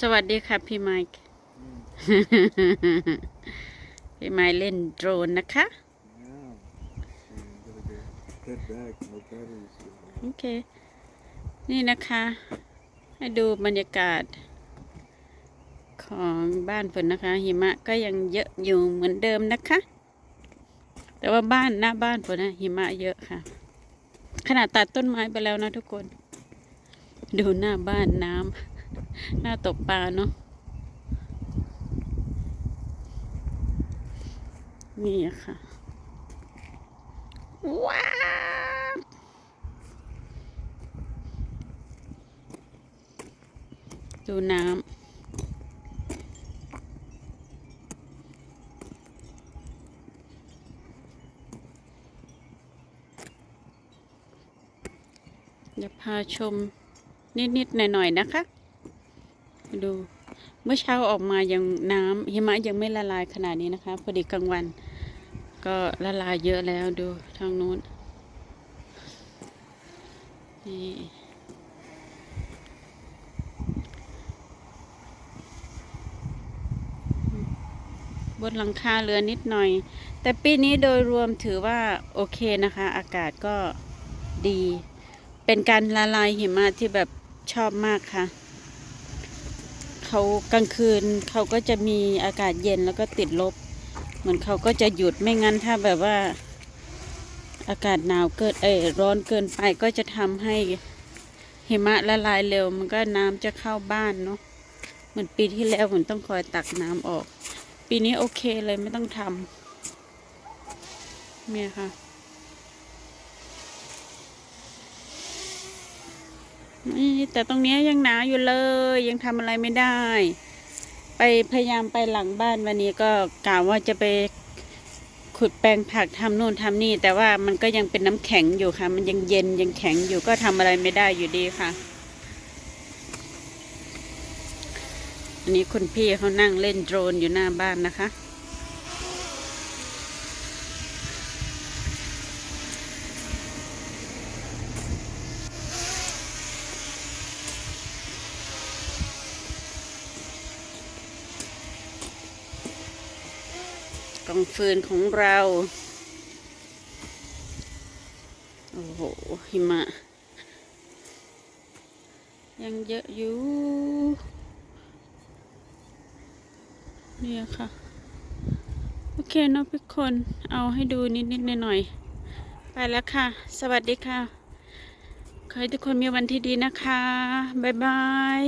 สวัสดีค่ะพี่ไมค์พี่ไมค์เล่นโดรนนะคะ Yeah. And gotta get head back. No batteries. โอเค นี่นะคะ ให้ดูบรรยากาศ ของบ้านฝนนะคะ หิมะก็ยังเยอะอยู่เหมือนเดิมนะคะ แต่ว่าบ้านหน้าบ้านฝนนะหิมะเยอะค่ะ ขนาดตัดต้นไม้ไปแล้วนะทุกคน ดูหน้าบ้านน้ำ หน้าตกปลาเนาะนี่อะค่ะ ว้าดูน้ำเดี๋ยวพาชมนิด ๆ หน่อย ๆ นะคะ ดู เมื่อเช้าออกมายังน้ำหิมะยังไม่ละลายขนาดนี้นะคะ พอดีกลางวัน ก็ละลายเยอะแล้วดูทางนู้นนี่บนหลังคาเรือนิดหน่อย แต่ปีนี้โดยรวมถือว่าโอเคนะคะ อากาศก็ดี เป็นการละลายหิมะที่แบบชอบมากค่ะ เขากลางคืนเขาก็จะมีอากาศเย็นแล้วก็ติดลบ เหมือนเขาก็จะหยุดไม่งั้นถ้าแบบว่า อากาศหนาวเกินเอยร้อนเกินไปก็จะทำให้หิมะละลายเร็ว มันก็น้ำจะเข้าบ้านเนาะเหมือนปีที่แล้วผมต้องคอยตักน้ำออก ปีนี้โอเคเลยไม่ต้องทำเนี่ยค่ะ แต่ตรงนี้ยังหนาวอยู่เลย ยังทำอะไรไม่ได้ ไปพยายามไปหลังบ้านวันนี้ก็กล่าวว่าจะไปขุดแปลงผักทำนู่นทำนี่ แต่ว่ามันก็ยังเป็นน้ำแข็งอยู่ค่ะ มันยังเย็นยังแข็งอยู่ก็ทำอะไรไม่ได้อยู่ดีค่ะ อันนี้คุณพี่เขานั่งเล่นโดรนอยู่หน้าบ้านนะคะ กองฟืนของเรา โอ้โห หิมะ ยังเยอะอยู่ เนี่ยค่ะ โอเคเนาะทุกคน เอาให้ดูนิดๆหน่อยๆ ไปแล้วค่ะ สวัสดีค่ะ ขอให้ทุกคนมีวันที่ดีนะคะ บ๊ายบาย